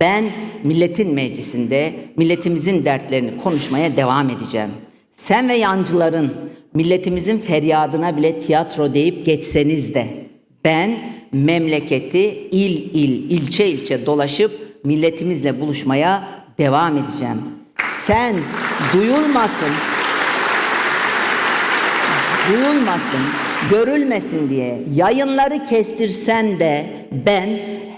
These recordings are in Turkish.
Ben milletin meclisinde milletimizin dertlerini konuşmaya devam edeceğim. Sen ve yancıların milletimizin feryadına bile tiyatro deyip geçseniz de ben memleketi il il, ilçe ilçe dolaşıp milletimizle buluşmaya devam edeceğim. Sen duyulmasın, duyulmasın, görülmesin diye yayınları kestirsen de ben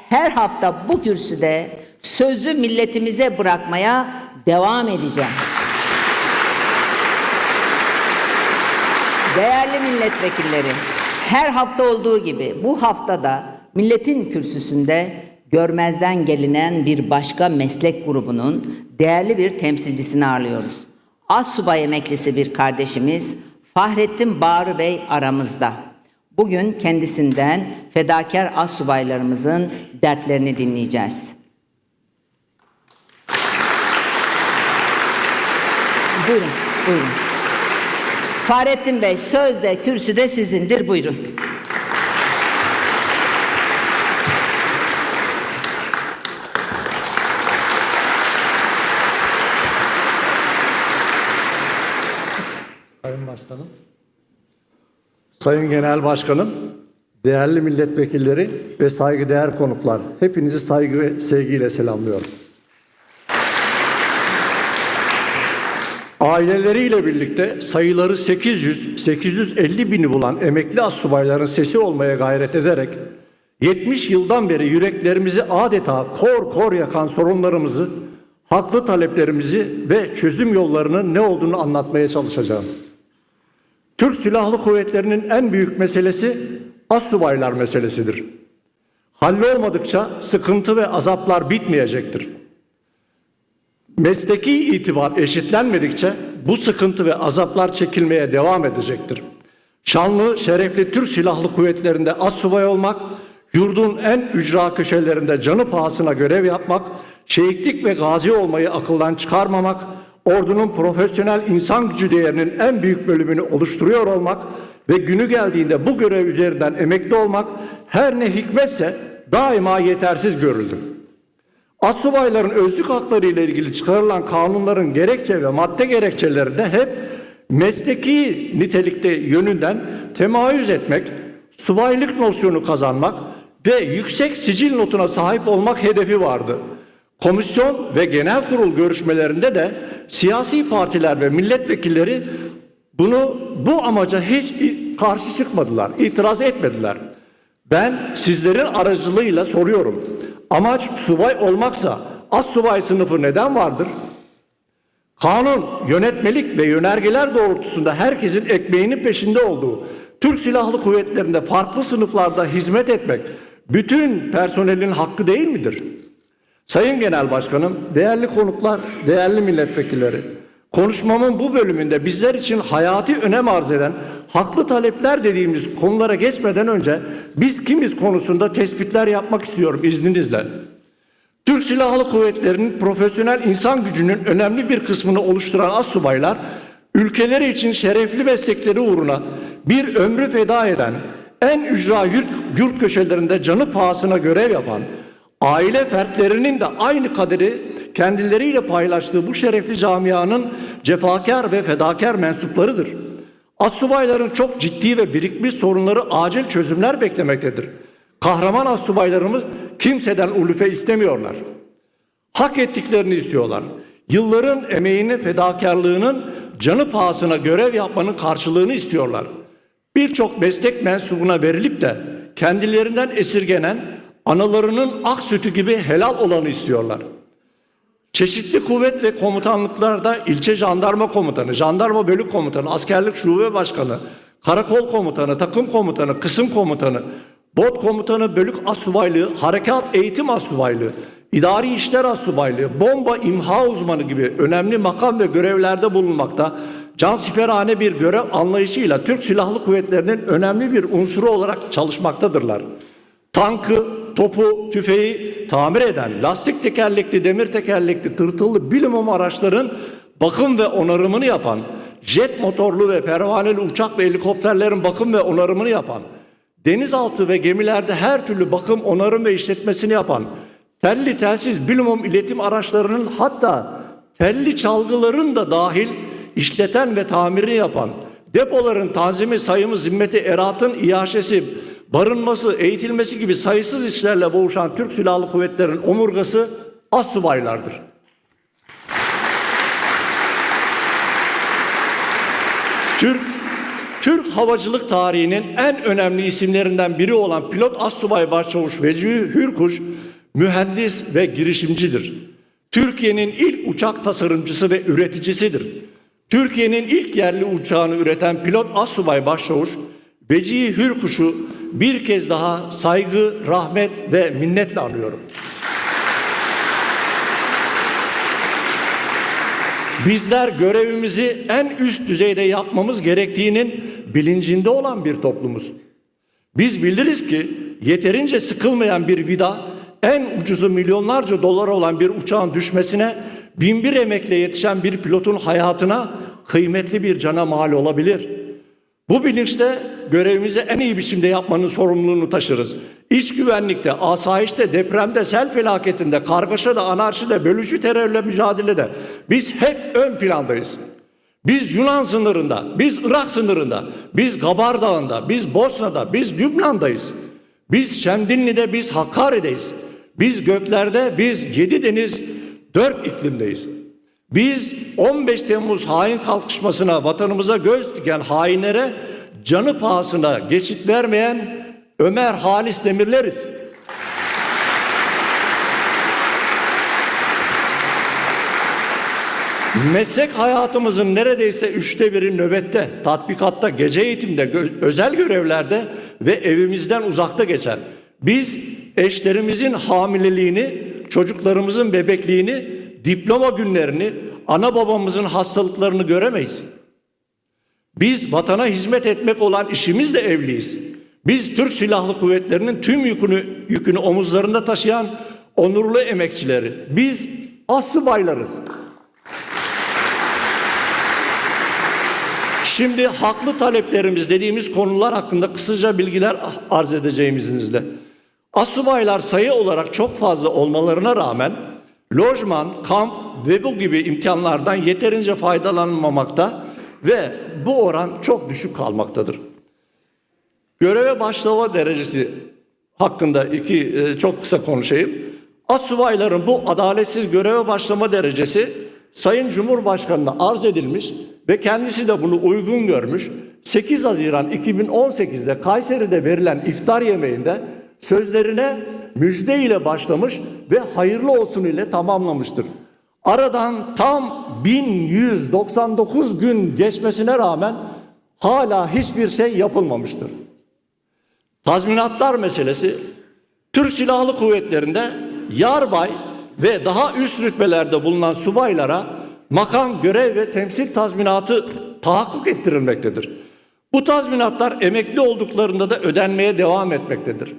her hafta bu kürsüde sözü milletimize bırakmaya devam edeceğim. Değerli milletvekilleri, her hafta olduğu gibi bu haftada milletin kürsüsünde görmezden gelinen bir başka meslek grubunun değerli bir temsilcisini ağırlıyoruz. Assubay emeklisi bir kardeşimiz Fahrettin Bağrı Bey aramızda. Bugün kendisinden fedakar assubaylarımızın dertlerini dinleyeceğiz. Buyurun, buyurun. Fahrettin Bey söz de kürsü de sizindir buyurun. Sayın Başkanım. Sayın Genel Başkanım, değerli milletvekilleri ve saygıdeğer konuklar, hepinizi saygı ve sevgiyle selamlıyorum. Aileleriyle birlikte sayıları 800-850 bini bulan emekli astsubayların sesi olmaya gayret ederek 70 yıldan beri yüreklerimizi adeta kor kor yakan sorunlarımızı, haklı taleplerimizi ve çözüm yollarının ne olduğunu anlatmaya çalışacağım. Türk Silahlı Kuvvetleri'nin en büyük meselesi astsubaylar meselesidir. Hallolmadıkça sıkıntı ve azaplar bitmeyecektir. Mesleki itibar eşitlenmedikçe bu sıkıntı ve azaplar çekilmeye devam edecektir. Şanlı, şerefli Türk Silahlı Kuvvetleri'nde assubay olmak, yurdun en ücra köşelerinde canı pahasına görev yapmak, şehitlik ve gazi olmayı akıldan çıkarmamak, ordunun profesyonel insan gücü değerinin en büyük bölümünü oluşturuyor olmak ve günü geldiğinde bu görev üzerinden emekli olmak her ne hikmetse daima yetersiz görüldü. Assubayların özlük hakları ile ilgili çıkarılan kanunların gerekçe ve madde gerekçelerinde hep mesleki nitelikte yönünden temayüz etmek, subaylık nosyonu kazanmak ve yüksek sicil notuna sahip olmak hedefi vardı. Komisyon ve genel kurul görüşmelerinde de siyasi partiler ve milletvekilleri bunu bu amaca hiç karşı çıkmadılar, itiraz etmediler. Ben sizlerin aracılığıyla soruyorum. Amaç subay olmaksa az subay sınıfı neden vardır? Kanun, yönetmelik ve yönergeler doğrultusunda herkesin ekmeğinin peşinde olduğu Türk Silahlı Kuvvetleri'nde farklı sınıflarda hizmet etmek bütün personelin hakkı değil midir? Sayın Genel Başkanım, değerli konuklar, değerli milletvekilleri, konuşmamın bu bölümünde bizler için hayati önem arz eden haklı talepler dediğimiz konulara geçmeden önce biz kimiz konusunda tespitler yapmak istiyorum izninizle. Türk Silahlı Kuvvetleri'nin profesyonel insan gücünün önemli bir kısmını oluşturan astsubaylar, ülkeleri için şerefli meslekleri uğruna bir ömrü feda eden, en ücra yurt, yurt köşelerinde canı pahasına görev yapan, aile fertlerinin de aynı kaderi kendileriyle paylaştığı bu şerefli camianın cefakar ve fedakar mensuplarıdır. Assubayların çok ciddi ve birikmiş sorunları acil çözümler beklemektedir. Kahraman assubaylarımız kimseden ulufe istemiyorlar. Hak ettiklerini istiyorlar. Yılların emeğini, fedakarlığının canı pahasına görev yapmanın karşılığını istiyorlar. Birçok meslek mensubuna verilip de kendilerinden esirgenen analarının ak sütü gibi helal olanı istiyorlar. Çeşitli kuvvet ve komutanlıklarda ilçe jandarma komutanı, jandarma bölük komutanı, askerlik şube başkanı, karakol komutanı, takım komutanı, kısım komutanı, bot komutanı, bölük asubaylığı, harekat eğitim asubaylığı, idari işler asubaylığı, bomba imha uzmanı gibi önemli makam ve görevlerde bulunmakta, cansiperhane bir görev anlayışıyla Türk Silahlı Kuvvetleri'nin önemli bir unsuru olarak çalışmaktadırlar. Tankı, topu, tüfeği tamir eden, lastik tekerlekli, demir tekerlekli, tırtıllı bilimum araçların bakım ve onarımını yapan, jet motorlu ve pervaneli uçak ve helikopterlerin bakım ve onarımını yapan, denizaltı ve gemilerde her türlü bakım, onarım ve işletmesini yapan, telli telsiz bilumum iletim araçlarının hatta telli çalgıların da dahil işleten ve tamirini yapan, depoların tanzimi, sayımı, zimmeti, eratın iaşesi, barınması, eğitilmesi gibi sayısız işlerle boğuşan Türk Silahlı Kuvvetleri'nin omurgası astsubaylardır. Türk Türk havacılık tarihinin en önemli isimlerinden biri olan pilot Assubay Başçavuş Vecihi Hürkuş mühendis ve girişimcidir. Türkiye'nin ilk uçak tasarımcısı ve üreticisidir. Türkiye'nin ilk yerli uçağını üreten pilot Assubay Başçavuş Vecihi Hürkuş'u bir kez daha saygı, rahmet ve minnetle anıyorum. Bizler görevimizi en üst düzeyde yapmamız gerektiğinin bilincinde olan bir toplumuz. Biz biliriz ki yeterince sıkılmayan bir vida en ucuzu milyonlarca dolar olan bir uçağın düşmesine binbir emekle yetişen bir pilotun hayatına kıymetli bir cana mal olabilir. Bu bilinçte görevimizi en iyi biçimde yapmanın sorumluluğunu taşırız. İç güvenlikte, asayişte, depremde, sel felaketinde, kargaşada, anarşide, bölücü terörle mücadelede biz hep ön plandayız. Biz Yunan sınırında, biz Irak sınırında, biz Gabar Dağı'nda, biz Bosna'da, biz Lübnan'dayız. Biz Şemdinli'de, biz Hakkari'deyiz. Biz göklerde, biz yedi deniz, dört iklimdeyiz. Biz 15 Temmuz hain kalkışmasına vatanımıza göz diken hainlere canı pahasına geçit vermeyen Ömer Halis Demirleriz. Meslek hayatımızın neredeyse üçte biri nöbette, tatbikatta, gece eğitimde, gö- özel görevlerde ve evimizden uzakta geçer. Biz eşlerimizin hamileliğini, çocuklarımızın bebekliğini, diploma günlerini, ana babamızın hastalıklarını göremeyiz. Biz vatana hizmet etmek olan işimizle evliyiz. Biz Türk Silahlı Kuvvetleri'nin tüm yükünü, yükünü omuzlarında taşıyan onurlu emekçileri. Biz assubaylarız. Şimdi haklı taleplerimiz dediğimiz konular hakkında kısaca bilgiler arz edeceğim. Asubaylar sayı olarak çok fazla olmalarına rağmen lojman, kamp ve bu gibi imkanlardan yeterince faydalanmamakta ve bu oran çok düşük kalmaktadır. Göreve başlama derecesi hakkında iki e, çok kısa konuşayım. Asubayların bu adaletsiz göreve başlama derecesi Sayın Cumhurbaşkanı'na arz edilmiş ve kendisi de bunu uygun görmüş. 8 Haziran 2018'de Kayseri'de verilen iftar yemeğinde sözlerine müjde ile başlamış ve hayırlı olsun ile tamamlamıştır. Aradan tam 1199 gün geçmesine rağmen hala hiçbir şey yapılmamıştır. Tazminatlar meselesi Türk Silahlı Kuvvetleri'nde yarbay ve daha üst rütbelerde bulunan subaylara makam, görev ve temsil tazminatı tahakkuk ettirilmektedir. Bu tazminatlar emekli olduklarında da ödenmeye devam etmektedir.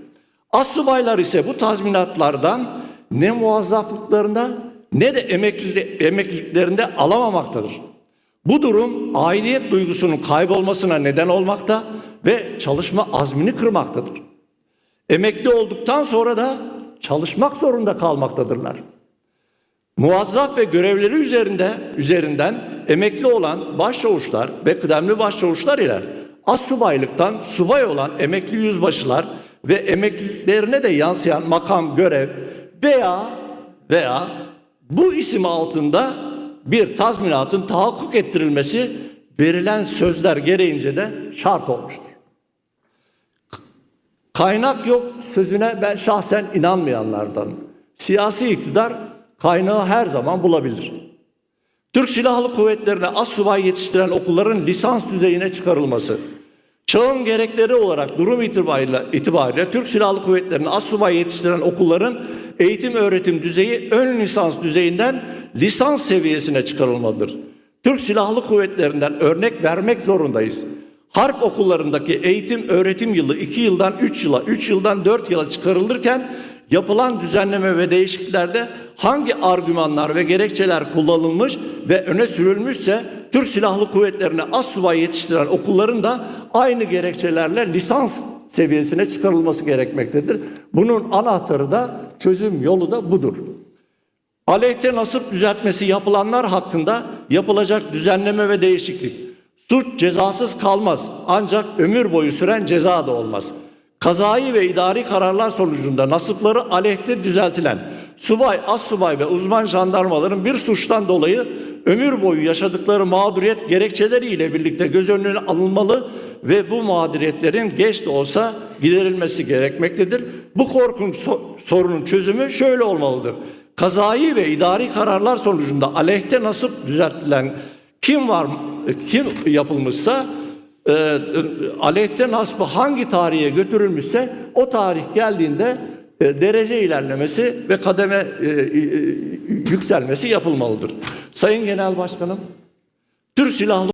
Astsubaylar ise bu tazminatlardan ne muazzaflıklarında ne de emekli, emekliliklerinde alamamaktadır. Bu durum aidiyet duygusunun kaybolmasına neden olmakta ve çalışma azmini kırmaktadır. Emekli olduktan sonra da çalışmak zorunda kalmaktadırlar. Muazzaf ve görevleri üzerinde üzerinden emekli olan başçavuşlar ve kıdemli başçavuşlar ile astsubaylıktan subay olan emekli yüzbaşılar ve emekliliklerine de yansıyan makam, görev veya veya bu isim altında bir tazminatın tahakkuk ettirilmesi verilen sözler gereğince de şart olmuştur. Kaynak yok sözüne ben şahsen inanmayanlardan. Siyasi iktidar kaynağı her zaman bulabilir. Türk Silahlı Kuvvetleri'ne assubay yetiştiren okulların lisans düzeyine çıkarılması, çağın gerekleri olarak durum itibariyle, itibariyle Türk Silahlı Kuvvetleri'ne assubay yetiştiren okulların eğitim öğretim düzeyi ön lisans düzeyinden lisans seviyesine çıkarılmalıdır. Türk Silahlı Kuvvetleri'nden örnek vermek zorundayız. Harp okullarındaki eğitim öğretim yılı 2 yıldan 3 yıla, 3 yıldan 4 yıla çıkarılırken yapılan düzenleme ve değişikliklerde hangi argümanlar ve gerekçeler kullanılmış ve öne sürülmüşse Türk Silahlı Kuvvetleri'ne assubay yetiştiren okulların da aynı gerekçelerle lisans seviyesine çıkarılması gerekmektedir. Bunun anahtarı da çözüm yolu da budur. Aleyhte nasip düzeltmesi yapılanlar hakkında yapılacak düzenleme ve değişiklik. Suç cezasız kalmaz ancak ömür boyu süren ceza da olmaz. Kazayı ve idari kararlar sonucunda nasipleri aleyhte düzeltilen subay, assubay ve uzman jandarmaların bir suçtan dolayı ömür boyu yaşadıkları mağduriyet gerekçeleriyle birlikte göz önüne alınmalı ve bu mağduriyetlerin geç de olsa giderilmesi gerekmektedir. Bu korkunç so- sorunun çözümü şöyle olmalıdır. Kazayı ve idari kararlar sonucunda aleyhte nasip düzeltilen kim var kim yapılmışsa e, aleyhte nasbı hangi tarihe götürülmüşse o tarih geldiğinde derece ilerlemesi ve kademe e, e, yükselmesi yapılmalıdır. Sayın Genel Başkanım, Türk Silahlı